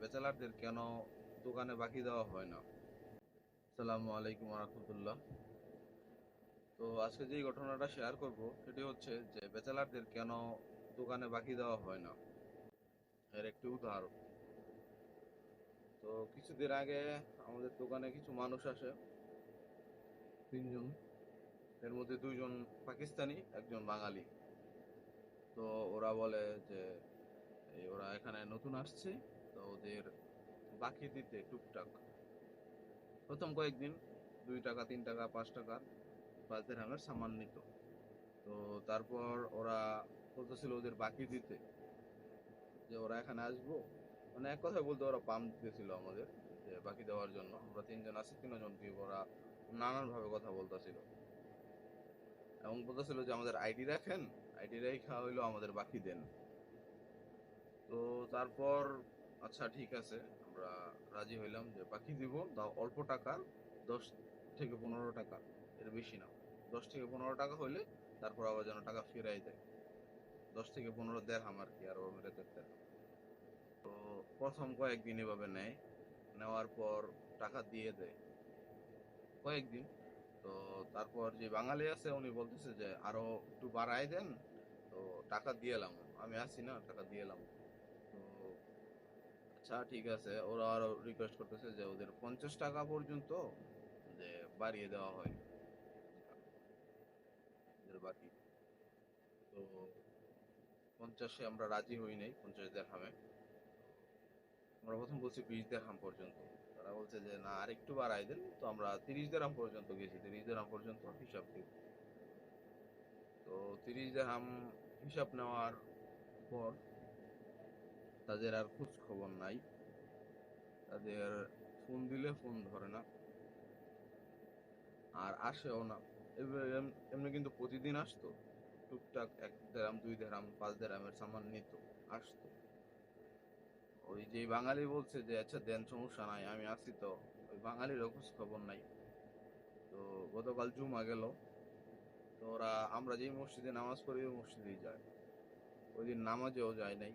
বেচালারদের কেন দোকানে বাকি দেওয়া হয় না? আসসালামু আলাইকুম রহমতুল্লাহ তো আজকে যে ঘটনাটা শেয়ার করব, সেটি হচ্ছে যে বেচালারদের কেন দোকানে বাকি দেওয়া হয় না? এর একটি উদাহরণ। তো কিছুদিন আগে আমাদের দোকানে কিছু মানুষ আসে, তিনজন। এর মধ্যে দুইজন পাকিস্তানি, একজন বাঙালি। তো ওরা বলে যে ওরা এখানে নতুন আসছে। ওদের বাকি দিতে টুকটাক। প্রথম কয়েকদিন দুই টাকা, তিন টাকা, পাঁচ টাকা পাঁচ দেড়হামের সামান নিত। তো তারপর ওরা বলতেছিল ওদের বাকি দিতে যে ওরা এখানে আসব। মানে এক কথায় বলতে ওরা পাম দিতেছিল আমাদের যে বাকি দেওয়ার জন্য। আমরা তিনজন আছি তিনজনকে ওরা নানান ভাবে কথা বলতেছিল। এবং বলতেছিল যে আমাদের আইডি রাখেন, আইডি রেখা হইল আমাদের বাকি দেন। তো তারপর আচ্ছা ঠিক আছে। আমরা রাজি হইলাম যে বাকি দিব। তাও অল্প টাকা, দশ থেকে পনেরো টাকা। এর বেশি না। দশ থেকে পনেরো টাকা হইলে তারপর আবার যেন টাকা ফিরাই দেয়। দশ থেকে পনেরো দেড়হাম আর কি, আর ওরকম তো প্রথম কয়েকদিন এভাবে নেয়। নেওয়ার পর টাকা দিয়ে দেয়। কয়েকদিন। তো তারপর যে বাঙালি আছে, উনি বলতেছে যে, আরও একটু বাড়াই দেন। তো টাকা দিয়ে এলাম। আমি আসি না, টাকা দিয়ে এলাম। আচ্ছা ঠিক আছে। ওরা আরও রিকোয়েস্ট করতেছে যে ওদের পঞ্চাশ টাকা পর্যন্ত যে বাড়িয়ে দেওয়া হয়। বাকি তো পঞ্চাশে আমরা রাজি হই নাই, পঞ্চাশ দেড়হামে আমরা প্রথম বলছি বিশ দেড়হাম পর্যন্ত। তারা বলছে যে, না আর একটু বাড়াই দেন। তো আমরা তিরিশ দেড়হাম পর্যন্ত গেছি। তিরিশ দেড়হাম পর্যন্ত হিসাব দিব তো তিরিশ দেড়হাম হিসাব নেওয়ার পর তাদের আর খোঁজ খবর নাই। তাদের ফোন দিলে ফোন ধরে না। আর আসেও না। এমনি কিন্তু প্রতিদিন আসতো। টুকটাক এক দেড়াম, দুই দেড়াম, পাঁচ দেড়ামের সামান নিত, আসতো। ওই যে বাঙালি বলছে যে আচ্ছা দেন সমস্যা নাই, আমি আসি তো। ওই বাঙালিরও খোঁজ খবর নাই। তো গতকাল জুমা গেল। তো ওরা, আমরা যেই মসজিদে নামাজ পড়ি, ওই মসজিদেই যায়। ওই দিন নামাজেও যায় নাই।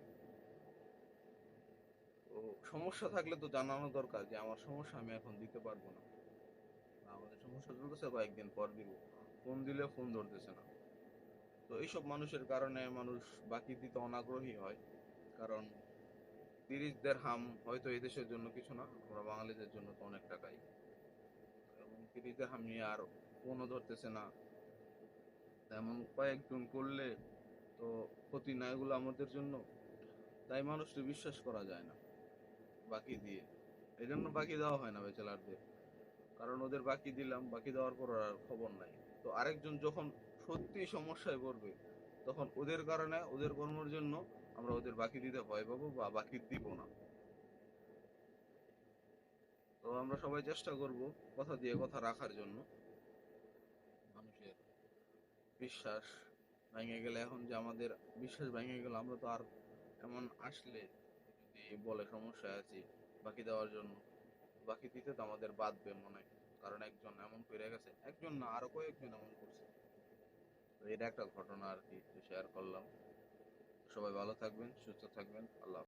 তো সমস্যা থাকলে তো জানানো দরকার যে, আমার সমস্যা আমি এখন দিতে পারব না। আমাদের সমস্যা চলতেছে কয়েকদিন পর দিব। ফোন দিলে ফোন ধরতেছে না। তো এইসব মানুষের কারণে মানুষ বাকি দিতে অনাগ্রহী হয়। কারণ তিরিশ দেড়হাম হয়তো এই দেশের জন্য কিছু না, আমরা বাঙালিদের জন্য তো অনেক টাকাই। এবং তিরিশ দেড়হাম নিয়ে আর ফোনও ধরতেছে না। এমন কয়েকজন করলে তো ক্ষতি না এগুলো আমাদের জন্য। তাই মানুষকে বিশ্বাস করা যায় না। বাকি দিয়ে। এই জন্য বাকি দেওয়া হয় না বেচালারদের কারণ ওদের বাকি দিলাম, বাকি দেওয়ার পর আর খবর নাই। তো আরেকজন যখন সত্যি সমস্যায় পড়বে, তখন ওদের কারণে, ওদের কর্মের জন্য আমরা ওদের বাকি দিতে ভয় পাবো বা বাকি দিব না। তো আমরা সবাই চেষ্টা করব কথা দিয়ে কথা রাখার জন্য। মানুষের বিশ্বাস ভেঙে গেলে, এখন যে আমাদের বিশ্বাস ভেঙে গেল, আমরা তো আর এমন আসলে বলে সমস্যায় আছি, বাকি দেওয়ার জন্য বাকি দিতে তো আমাদের বাঁধবে মনে। কারণ একজন এমন করে গেছে, একজন না, আরও কয়েকজন এমন করছে তো এটা একটা ঘটনা আর কি শেয়ার করলাম সবাই ভালো থাকবেন, সুস্থ থাকবেন, আল্লাহ।